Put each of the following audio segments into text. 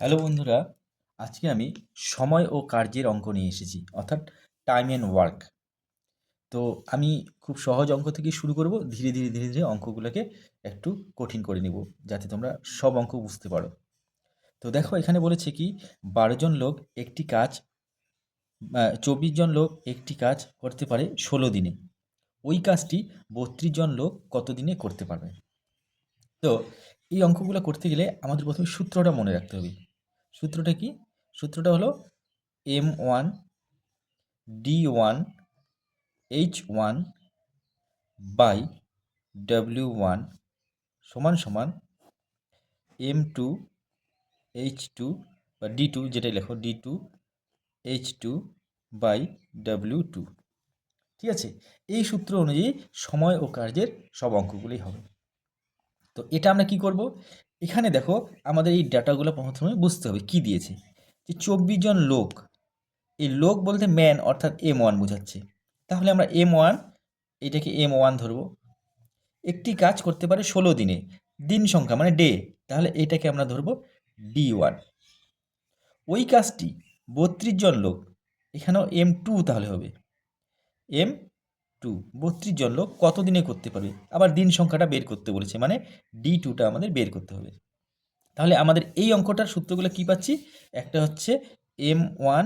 Hello বন্ধুরা, আজকে আমি সময় ও কার্যের অঙ্ক নিয়ে এসেছি, অর্থাৎ টাইম অ্যান্ড ওয়ার্ক তো আমি খুব সহজ অঙ্ক থেকে শুরু করব, ধীরে ধীরে ধীরে ধীরে অঙ্কগুলোকে একটু কঠিন করে নেব, যাতে তোমরা সব অঙ্ক বুঝতে পারো। তো দেখো, এখানে বলেছে কি, বারো জন লোক একটি কাজ চব্বিশ জন লোক একটি কাজ করতে পারে ষোলো দিনে। ওই কাজটি বত্রিশ জন লোক কত দিনে করতে পারবে? তো এই অঙ্কগুলো করতে গেলে আমাদের প্রথমে সূত্রটা মনে রাখতে হবে। সূত্রটা কি? সূত্রটা হলো M one D one H one by W one সমান সমান এম টু এইচ টু বা ডি টু যেটাই লেখো D two H two by W two ঠিক আছে? এই সূত্র অনুযায়ী সময় ও কার্যের সব অঙ্কগুলোই হবে। তো এটা আমরা কি করব? এখানে দেখো আমাদের এই ডাটাগুলো প্রথমে বুঝতে হবে, কি দিয়েছে? যে চব্বিশ জন লোক, এই লোক বলতে ম্যান অর্থাৎ এম ওয়ান বোঝাচ্ছে। তাহলে আমরা এম ওয়ান এটাকে এম ওয়ান ধরবো। একটি কাজ করতে পারে ষোলো দিনে, দিন সংখ্যা মানে ডে তাহলে এটাকে আমরা ধরবো ডি ওয়ান ওই কাজটি বত্রিশ জন লোক, এখানেও এম টু তাহলে হবে। এম টু, বত্রিশ জন লোক কত দিনে করতে পারবে? আবার দিন সংখ্যাটা বের করতে বলেছে মানে ডি টুটা আমাদের বের করতে হবে। তাহলে আমাদের এই অঙ্কটার সূত্রগুলো কি পাচ্ছি? একটা হচ্ছে এম ওয়ান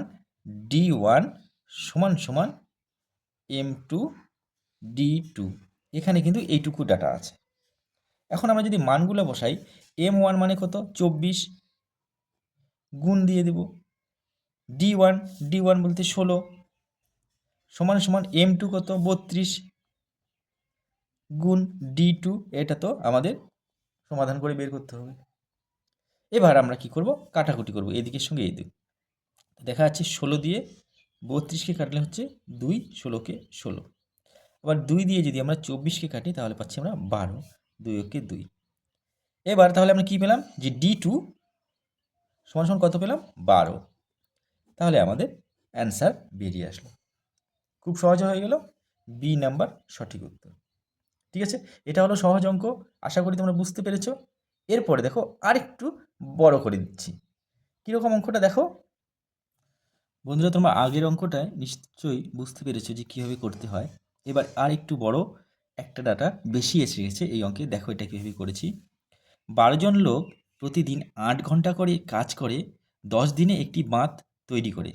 ডি ওয়ান সমান সমান এম টু ডি টু। এখানে কিন্তু এইটুকু ডাটা আছে। এখন আমরা যদি মানগুলো বসাই, এম ওয়ান মানে কত? চব্বিশ গুণ দিয়ে দেব। ডি ওয়ান ডি ওয়ান বলতে ষোলো। সমান সমান এম টু কত? বত্রিশ গুণ ডি টু এটা তো আমাদের সমাধান করে বের করতে হবে। এবার আমরা কি করব? কাটাকুটি করব, এদিকের সঙ্গে এই দিক। দেখা যাচ্ছে ষোলো দিয়ে বত্রিশকে কাটলে হচ্ছে দুই, ষোলোকে ষোলো। আবার দুই দিয়ে যদি আমরা চব্বিশকে কাটি, তাহলে পাচ্ছি আমরা বারো দুই ওকে দুই। এবার তাহলে আমরা কি পেলাম? যে ডি টু সমান সমান কত পেলাম? বারো। তাহলে আমাদের অ্যান্সার বেরিয়ে আসলো। খুব সহজ হয়ে গেল। বি নাম্বার সঠিক উত্তর। ঠিক আছে? এটা হলো সহজ অঙ্ক। আশা করি তোমরা বুঝতে পেরেছ। এরপরে দেখো আরেকটু বড় করে দিচ্ছি। কীরকম অঙ্কটা দেখো? বন্ধুরা, তোমরা আগের অঙ্কটায় নিশ্চয়ই বুঝতে পেরেছ যে কীভাবে করতে হয়। এবার আর একটু বড়, একটা ডাটা বেশি এসে গেছে এই অঙ্কে। দেখো এটা কীভাবে করেছি। বারো জন লোক প্রতিদিন আট ঘণ্টা করে কাজ করে, দশ দিনে একটি বাঁধ তৈরি করে।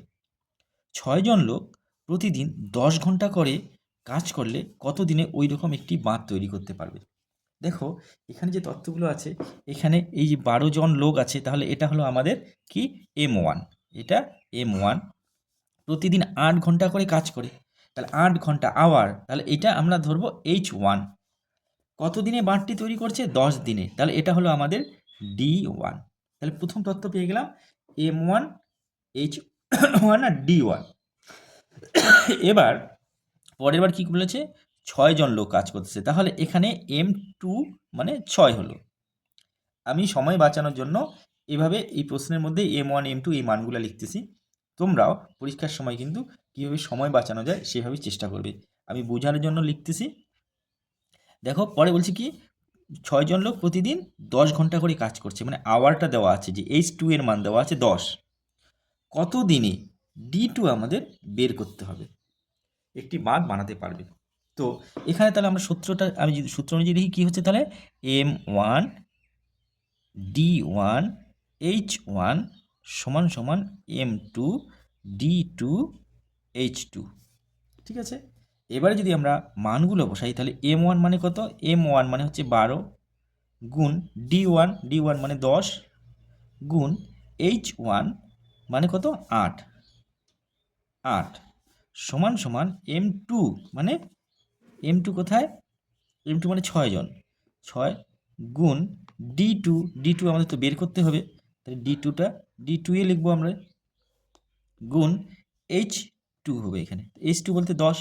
ছয়জন লোক প্রতিদিন দশ ঘণ্টা করে কাজ করলে কত দিনে ওই রকম একটি বাঁধ তৈরি করতে পারবে? দেখো, এখানে যে তথ্যগুলো আছে, এখানে এই যে বারো জন লোক আছে, তাহলে এটা হলো আমাদের কি? M one. এটা এম ওয়ান। প্রতিদিন আট ঘণ্টা করে কাজ করে। তাহলে আট ঘণ্টা আওয়ার, তাহলে এটা আমরা ধরবো এইচ ওয়ান। কত দিনে বাঁধটি তৈরি করছে? দশ দিনে। তাহলে এটা হলো আমাদের ডি ওয়ান। তাহলে প্রথম তথ্য পেয়ে গেলাম, এম ওয়ান, এইচ ওয়ান আর ডি ওয়ান। এবার পরের বার কী বলেছে? ছয়জন লোক কাজ করতেছে। তাহলে এখানে এম টু মানে ছয় হলো। আমি সময় বাঁচানোর জন্য এভাবে এই প্রশ্নের মধ্যে এম ওয়ান এম টু এই মানগুলো লিখতেছি। তোমরাও পরীক্ষার সময় কিন্তু কীভাবে সময় বাঁচানো যায় সেভাবেই চেষ্টা করবে। আমি বোঝানোর জন্য লিখতেছি। দেখো, পরে বলছি কি? ছয়জন লোক প্রতিদিন দশ ঘণ্টা করে কাজ করছে। মানে আওয়ারটা দেওয়া আছে যে এইচ টু এর মান দেওয়া আছে দশ। কত দিনে ডি টু আমাদের বের করতে হবে। একটি মান বানাতে পারবে। তো এখানে তাহলে আমরা সূত্রটা, আমি যদি, সূত্র অনুযায়ী দেখি কী হচ্ছে তাহলে? M one D one H one সমান সমান M two D two H two ঠিক আছে? এবারে যদি আমরা মানগুলো বসাই তাহলে এম ওয়ান মানে কত? এম ওয়ান মানে হচ্ছে বারো গুণ ডি ওয়ান ডি ওয়ান মানে দশ গুণ এইচ ওয়ান মানে কত? আট। আট। সমান সমান এম টু মানে এম টু কোথায়? এম টু মানে ছয়জন ছয় গুণ ডি টু ডি টু আমাদের তো বের করতে হবে। তাহলে ডি টুটা ডি টু এ লিখব আমরা। গুণ এইচ টু হবে এখানে। এইচ টু বলতে দশ।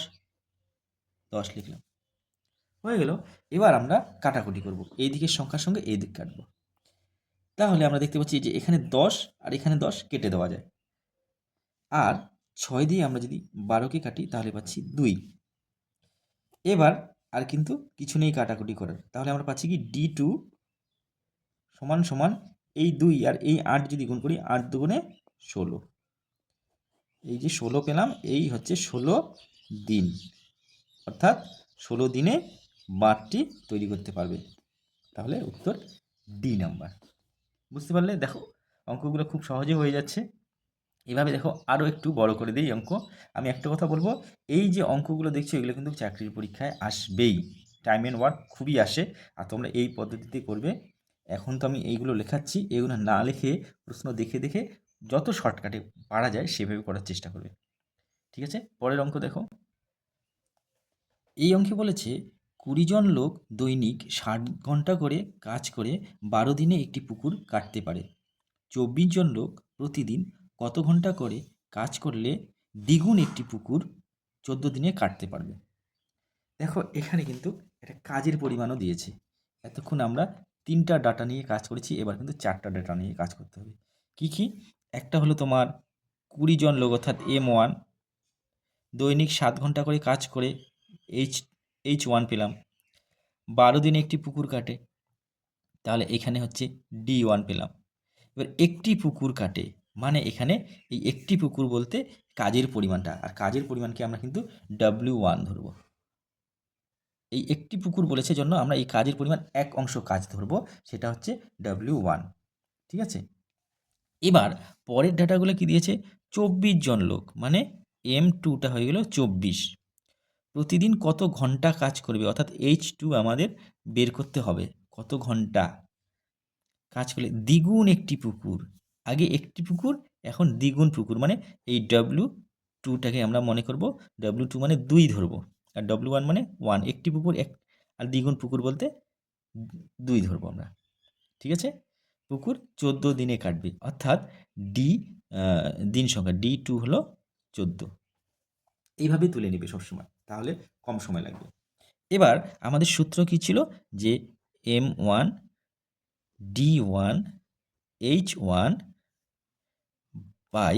দশ লিখলাম। হয়ে গেল। এবার আমরা কাটাকুটি করব। এই দিকের সংখ্যার সঙ্গে এই দিক কাটবো। তাহলে আমরা দেখতে পাচ্ছি যে এখানে দশ আর এখানে দশ কেটে দেওয়া যায়। আর ছয় দিয়ে আমরা যদি বারোকে কাটি, তাহলে পাচ্ছি দুই। এবার আর কিন্তু কিছু নেই কাটাকুটি করার। তাহলে আমরা পাচ্ছি কি? ডি টু সমান সমান এই দুই আর এই আট যদি গুণ করি, আট দুগুণে ষোলো। এই যে ষোলো পেলাম, এই হচ্ছে ষোলো দিন। অর্থাৎ ষোলো দিনে বারটি তৈরি করতে পারবে। তাহলে উত্তর ডি নাম্বার বুঝতে পারলে? দেখো, অঙ্কগুলো খুব সহজে হয়ে যাচ্ছে। এভাবে দেখো আরও একটু বড় করে দিই অঙ্ক। আমি একটা কথা বলব, এই যে অঙ্কগুলো দেখছ এগুলো কিন্তু চাকরির পরীক্ষায় আসবেই। টাইম অ্যান্ড ওয়ার্ক খুবই আসে, আর তোমরা এই পদ্ধতিতে করবে। এখন তো আমি এইগুলো লেখাচ্ছি, এগুলো না লিখে প্রশ্ন দেখে দেখে যত শর্টকাটে পারা যায় সেভাবে করার চেষ্টা করবে। ঠিক আছে? পরের অঙ্ক দেখো। এই অঙ্কে বলেছে, কুড়ি জন লোক দৈনিক ষাট ঘণ্টা করে কাজ করে বারো দিনে একটি পুকুর কাটতে পারে। চব্বিশ জন লোক প্রতিদিন কত ঘণ্টা করে কাজ করলে দ্বিগুণ একটি পুকুর চোদ্দ দিনে কাটতে পারবে? দেখো, এখানে কিন্তু একটা কাজের পরিমাণও দিয়েছে। এতক্ষণ আমরা তিনটা ডাটা নিয়ে কাজ করেছি, এবার কিন্তু চারটা ডাটা নিয়ে কাজ করতে হবে। কি কি? একটা হলো তোমার কুড়ি জন লোক, অর্থাৎ এম ওয়ান। দৈনিক সাত ঘণ্টা করে কাজ করে এইচ এইচ ওয়ান পেলাম। বারো দিনে একটি পুকুর কাটে। তাহলে এখানে হচ্ছে ডি ওয়ান পেলাম। এবার একটি পুকুর কাটে মানে এখানে এই একটি পুকুর বলতে কাজের পরিমাণটা। আর কাজের পরিমাণকে আমরা কিন্তু ডাব্লিউ ওয়ান ধরবো। এই একটি পুকুর বলেছে জন্য আমরা এই কাজের পরিমাণ এক অংশ কাজ ধরবো, সেটা হচ্ছে ডাব্লিউ ওয়ান ঠিক আছে? এবার পরের ডাটাগুলো কি দিয়েছে? চব্বিশ জন লোক মানে এম টুটা হয়ে গেল চব্বিশ। প্রতিদিন কত ঘণ্টা কাজ করবে? অর্থাৎ এইচ টু আমাদের বের করতে হবে। কত ঘণ্টা কাজ করলে? দ্বিগুণ একটি পুকুর। আগে একটি পুকুর, এখন দ্বিগুণ পুকুর। মানে এই ডাব্লু টুটাকে আমরা মনে করব ডাব্লু টু মানে দুই ধরবো। আর ডব্লু ওয়ান মানে ওয়ান একটি পুকুর, এক, আর দ্বিগুণ পুকুর বলতে দুই ধরবো আমরা। ঠিক আছে? পুকুর চোদ্দ দিনে কাটবে। অর্থাৎ ডি দিন সংখ্যা ডি টু হলো চোদ্দ। এইভাবে তুলে নেবে সবসময়। তাহলে কম সময় লাগবে। এবার আমাদের সূত্র কী ছিল? যে M one D one H one by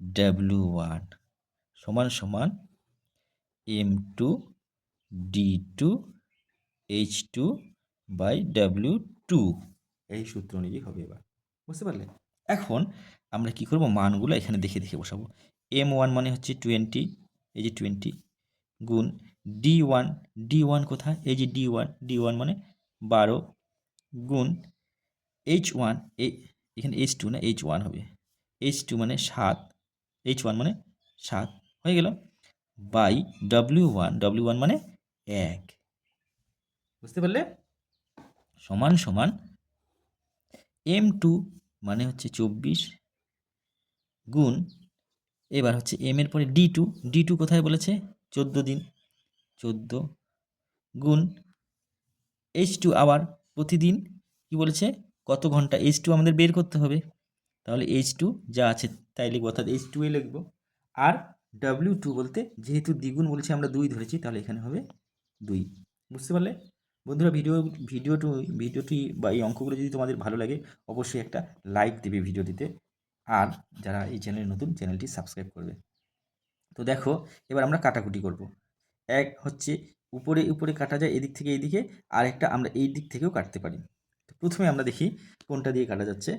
W one সমান সমান M two D two H two by W two এই সূত্র অনুযায়ী হবে এবার। বুঝতে পারলে? এখন আমরা কি করব? মানগুলো এখানে দেখে দেখে বসাবো। এম ওয়ান মানে হচ্ছে টোয়েন্টি এই যে টোয়েন্টি গুণ ডি ওয়ান ডি ওয়ান কোথায়? এই যে ডি ওয়ান ডি ওয়ান মানে বারো, গুণ এইচ ওয়ান এখানে এইচ টু না? এইচ ওয়ান হবে। এইচ টু মানে সাত এইচ ওয়ান মানে সাত, হয়ে গেল। By W one W one মানে এক। বুঝতে পারলে? সমান সমান এম টু মানে হচ্ছে চব্বিশ গুণ, এবার হচ্ছে এম এর পরে ডি টু ডি টু কোথায় বলেছে? চোদ্দ দিন, চোদ্দ গুণ এইচ টু আবার প্রতিদিন কি বলেছে? কত ঘণ্টা এইচ টু আমাদের বের করতে হবে? তাহলে এইচ টু যা আছে তাই লিখব, অর্থাৎ এইচ টু এ লিখব। আর ডাব্লিউ টু বলতে যেহেতু দ্বিগুণ বলেছে, আমরা দুই ধরেছি, তাহলে এখানে হবে দুই। বুঝতে পারলে? বন্ধুরা, ভিডিও ভিডিওটি ভিডিওটি বা এই অঙ্কগুলো যদি তোমাদের ভালো লাগে, অবশ্যই একটা লাইক দেবে ভিডিওটিতে। আর যারা এই চ্যানেলে নতুন, চ্যানেলটি সাবস্ক্রাইব করবে। তো দেখো, এবার আমরা কাটাকুটি করব। এক হচ্ছে, উপরে উপরে কাটা যায়, এদিক থেকে এইদিকে আর একটা আমরা এই দিক থেকেও কাটতে পারি। প্রথমে আমরা দেখি কোনটা দিয়ে কাটা যাচ্ছে।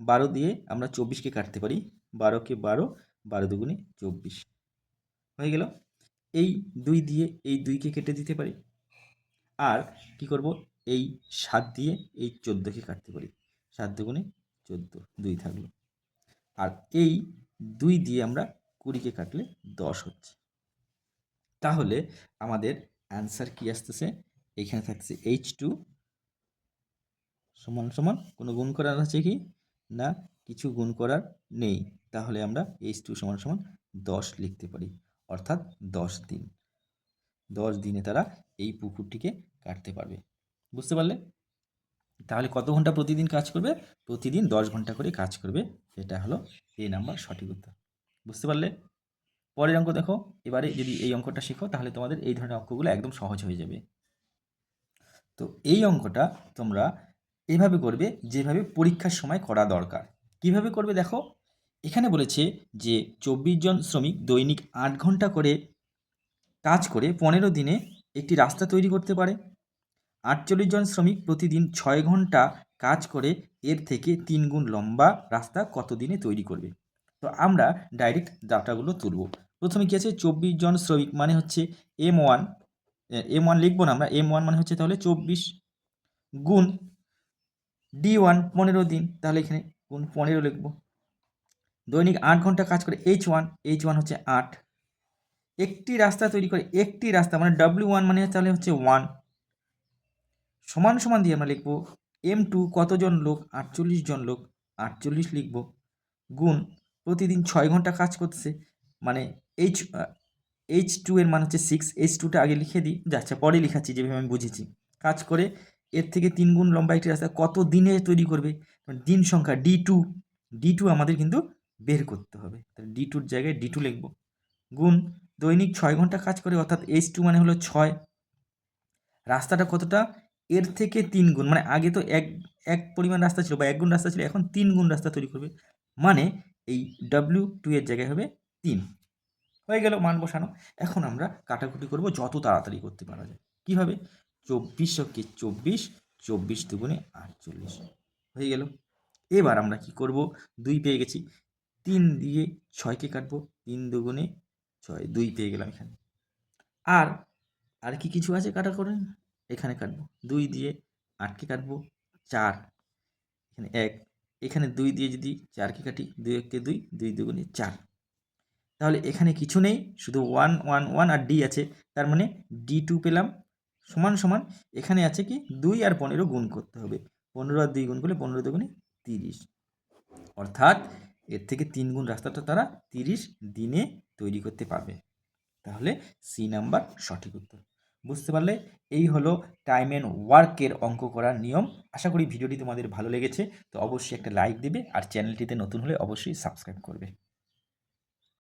বারো দিয়ে আমরা চব্বিশকে কাটতে পারি। বারোকে বারো বারো দুগুণে চব্বিশ। হয়ে গেল? এই দুই দিয়ে এই দুইকে কেটে দিতে পারি। আর কি করব? এই সাত দিয়ে এই চোদ্দোকে কাটতে পারি। সাত দুগুণে চোদ্দ, দুই থাকল। আর এই দুই দিয়ে আমরা কুড়িকে কাটলে দশ হচ্ছে। তাহলে আমাদের অ্যান্সার কি আসতেছে? এখানে থাকছে এইচ টু সমান সমান কোনো গুণ করার আছে কি? না, কিছু গুণ করার নেই। তাহলে আমরা এইচ টু সমান সমান দশ লিখতে পারি। অর্থাৎ দশ দিন। দশ দিনে তারা এই পুকুরটিকে কাটতে পারবে। বুঝতে পারলে? তাহলে কত ঘণ্টা প্রতিদিন কাজ করবে? প্রতিদিন দশ ঘণ্টা করে কাজ করবে। এটা হলো এই নাম্বার সঠিক উত্তর। বুঝতে পারলে? পরের অঙ্ক দেখো। এবারে যদি এই অঙ্কটা শেখো, তাহলে তোমাদের এই ধরনের অঙ্কগুলো একদম সহজ হয়ে যাবে। তো এই অঙ্কটা তোমরা এভাবে করবে যেভাবে পরীক্ষার সময় করা দরকার। কীভাবে করবে দেখো? এখানে বলেছে যে চব্বিশ জন শ্রমিক দৈনিক আট ঘণ্টা করে কাজ করে পনেরো দিনে একটি রাস্তা তৈরি করতে পারে। আটচল্লিশ জন শ্রমিক প্রতিদিন ছয় ঘণ্টা কাজ করে, এর থেকে তিন গুণ লম্বা রাস্তা কত দিনে তৈরি করবে? তো আমরা ডাইরেক্ট ডাটাগুলো তুলব। প্রথমে কী আছে? চব্বিশ জন শ্রমিক মানে হচ্ছে এম ওয়ান এম ওয়ান লিখব না আমরা? এম ওয়ান মানে হচ্ছে তাহলে চব্বিশ গুণ ডি ওয়ান পনেরো দিন, তাহলে এখানে গুণ পনেরো লিখব। দৈনিক আট ঘণ্টা কাজ করে এইচ ওয়ান এইচ ওয়ান হচ্ছে আট। একটি রাস্তা তৈরি করে একটি রাস্তা মানে ডাব্লিউ ওয়ান মানে তাহলে হচ্ছে ওয়ান সমান সমান দিয়ে আমরা লিখব এম টু কতজন লোক? আটচল্লিশ জন লোক, আটচল্লিশ লিখব। গুণ, প্রতিদিন ছয় ঘণ্টা কাজ করতেছে মানে এইচ এইচ টু এর মান হচ্ছে সিক্স এইচ টুটা আগে লিখে দিই, যাচ্ছে পরে লিখাচ্ছি, যেভাবে আমি বুঝেছি। কাজ করে এর থেকে তিন গুণ লম্বা একটি রাস্তা কত দিনে তৈরি করবে? দিন সংখ্যা ডি টু ডি টু আমাদের কিন্তু বের করতে হবে। তাহলে ডি টুর জায়গায় ডি টু লিখব। গুণ, দৈনিক ছয় ঘণ্টা কাজ করে, অর্থাৎ এইচ টু মানে হলো ছয়। রাস্তাটা কতটা? এর থেকে তিন গুণ মানে আগে তো এক এক পরিমাণ রাস্তা ছিল বা এক গুণ রাস্তা ছিল, এখন তিন গুণ রাস্তা তৈরি করবে। মানে এই ডাব্লিউ টু এর জায়গায় হবে তিন। হয়ে গেল, মান বসানো। এখন আমরা কাটাকুটি করব যত তাড়াতাড়ি করতে পারা যায়। কীভাবে? চব্বিশ কে চব্বিশ চব্বিশ দুগুণে আটচল্লিশ। হয়ে গেল। এবার আমরা কি করব? দুই পেয়ে গেছি। তিন দিয়ে ছয়কে কাটবো। তিন দুগুণে ছয়। দুই পেয়ে গেলাম এখানে। আর আর কি কিছু আছে কাটা করে? এখানে কাটবো। দুই দিয়ে আটকে কাটবো। চার। এখানে এক। এখানে দুই দিয়ে যদি চারকে কাটি, দুই এককে দুই দুই দুগুণে চার। তাহলে এখানে কিছু নেই। শুধু ওয়ান ওয়ান ওয়ান আর ডি আছে। তার মানে ডি টু পেলাম। সমান সমান এখানে আছে কি দুই আর পনেরো গুণ করতে হবে। পনেরো আর দুই গুণ করলে পনেরো দুগুণে তিরিশ। অর্থাৎ এর থেকে তিন গুণ রাস্তাটা তারা তিরিশ দিনে তৈরি করতে পারবে। তাহলে সি নাম্বার সঠিক উত্তর। বুঝতে পারলে এই হলো টাইম অ্যান্ড ওয়ার্কের অঙ্ক করার নিয়ম। আশা করি ভিডিওটি তোমাদের ভালো লেগেছে। তো অবশ্যই একটা লাইক দেবে আর চ্যানেলটিতে নতুন হলে অবশ্যই সাবস্ক্রাইব করবে।